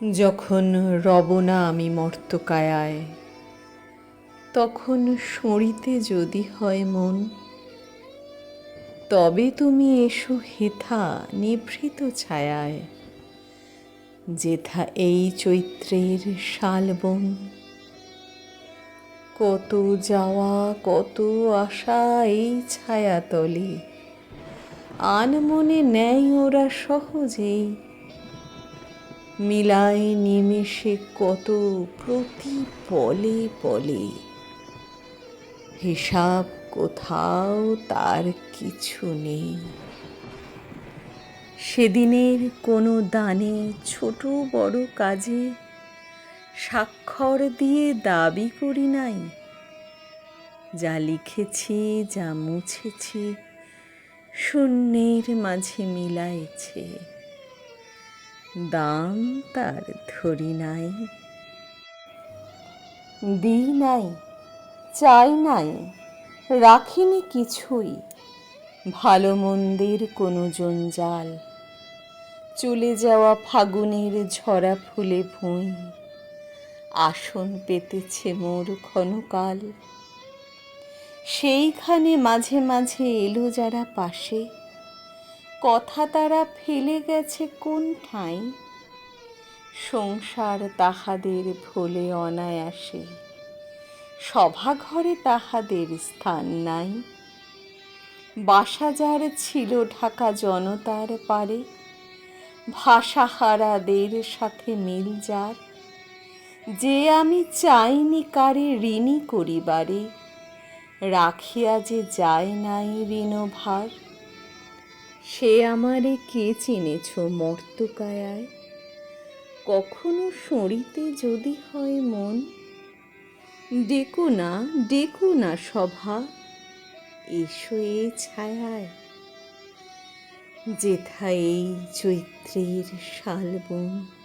যখন রবনা আমি মর্তকায়ায়, তখন সঁড়িতে যদি হয় মন, তবে তুমি এসো হেথা নিভৃত ছায়ায়, যেথা এই চৈত্রের শালবন। কত যাওয়া, কত আশা এই ছায়াতলে আন মনে নেয় ওরা সহজেই মিলায় নিমেষে কত প্রতি পলে পলে। হিসাব কোথাও তার কিছু নেই। সেদিনের কোনো দানে ছোট বড় কাজে স্বাক্ষর দিয়ে দাবি করি নাই। যা লিখেছি, যা মুছেছি, শূন্যের মাঝে মিলাইছে। দাম তার ধরি নাই। দিই নাই, চাই নাই, রাখিনি কিছুই। ভালো মন্দের কোনো জঞ্জাল চলে যাওয়া ফাগুনের ঝরা ফুলে ভুঁই। আসন পেতেছে মোর ক্ষণকাল। সেইখানে মাঝে মাঝে এলো যারা পাশে। কথা তারা ফেলে গেছে কোন ঠাঁই সংসার তাহাদের ভোলে অনায়াসে। সভাঘরে তাহাদের স্থান নাই। বাসা যার ছিল ঢাকা জনতার পারে ভাষাহারাদের সাথে মিল যার। যে আমি চাইনি কারে ঋণী করিবারে, রাখিয়া যে যায় নাই ঋণভার। সে আমারে কে চিনেছ মর্তকায়ায়? কখনো সঁড়িতে যদি হয় মন? ডেকো না ডেকো না সভা, এসো এ ছায়ায়। যেথা এই চৈত্রের শালবন।